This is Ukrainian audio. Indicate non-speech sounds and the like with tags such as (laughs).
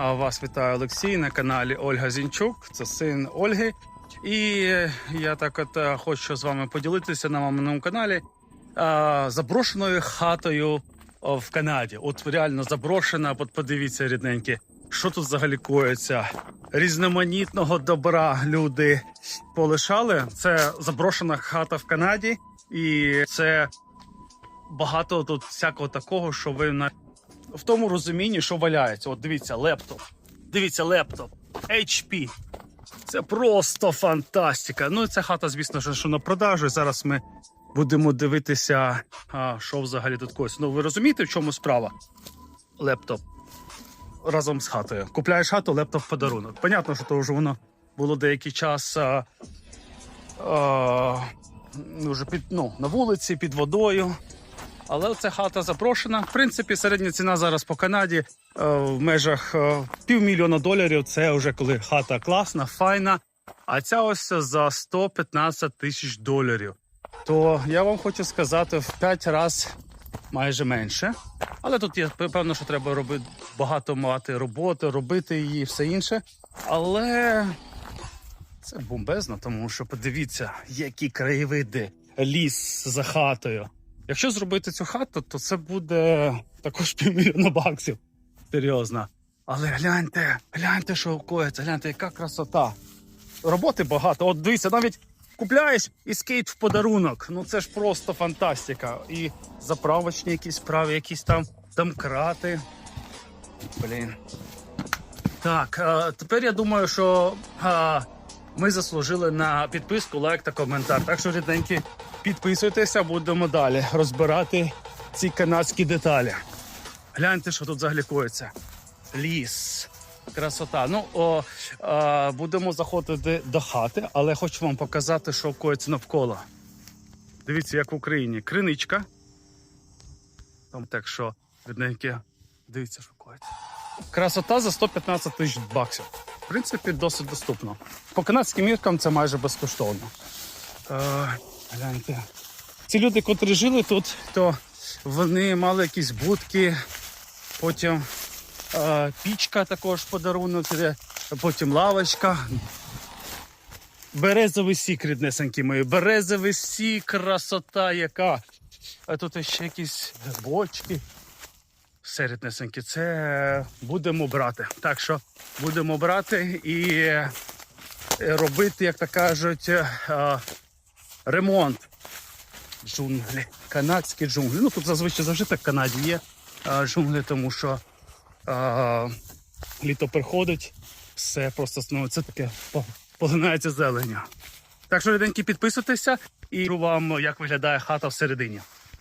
Вас вітає Олексій на каналі Ольга Зінчук. Це син Ольги. І я так от е, хочу з вами поділитися на маминому каналі заброшеною хатою в Канаді. От реально заброшена. От подивіться, рідненькі, що тут взагалі коїться. Різноманітного добра люди полишали. Це заброшена хата в Канаді, і це багато тут всякого такого, що ви на в тому розумінні, що валяється. От дивіться, лептоп. Дивіться, лептоп. HP. Це просто фантастика. Ну ця хата, звісно що на продажу. Зараз ми будемо дивитися, а, що взагалі тут коїться. Ну, ви розумієте, в чому справа? Лептоп разом з хатою. Купляєш хату, лептоп подарунок. Понятно, що то вже воно було деякий час а, а, вже під, ну, на вулиці, під водою. Але ця хата запрошена. В принципі, середня ціна зараз по Канаді е, в межах е, півмільйона доларів. Це вже коли хата класна, файна. А ця ось за 115 тисяч доларів. То я вам хочу сказати в 5 разів майже менше. Але тут є певно, що треба робити багато мати роботи, робити її, все інше. Але це бомбезно, тому що подивіться, які краєвиди, ліс за хатою. Якщо зробити цю хату, то це буде також (laughs) півмільйона баксів. Серйозно. Але гляньте, гляньте, що коїться, гляньте, яка красота. Роботи багато. От дивіться, навіть купляєш і скейт в подарунок. Ну це ж просто фантастика. І заправочні якісь справи, якісь там домкрати. Блін. Так, е, тепер я думаю, що е, ми заслужили на підписку, лайк та коментар. Так що, рідненькі, підписуйтеся, будемо далі розбирати ці канадські деталі. Гляньте, що тут взагалі коїться. Ліс. Красота. Ну, о, е, будемо заходити до хати, але хочу вам показати, що коїться навколо. Дивіться, як в Україні. Криничка. Там так що, рідненькі, дивіться, що коїться. Красота за 115 тисяч баксів. В принципі, досить доступно. По канадським міркам це майже безкоштовно. Е, гляньте. Ці люди, котрі жили тут, то вони мали якісь будки, потім е, пічка також подарунок, потім лавочка. Березовий сік, ріднесенькі мої. Березовий сік, красота яка. А тут ще якісь бочки. Все, ріднесенькі, це будемо брати. Так що будемо брати і е, робити, як то кажуть, е, ремонт джунглі, канадські джунглі. Ну тут зазвичай завжди так в Канаді є джунглі, тому що а, літо приходить, все просто становиться таке, по- поглинається зеленню. Так що, ріденьки, підписуйтеся і вам, як виглядає хата всередині.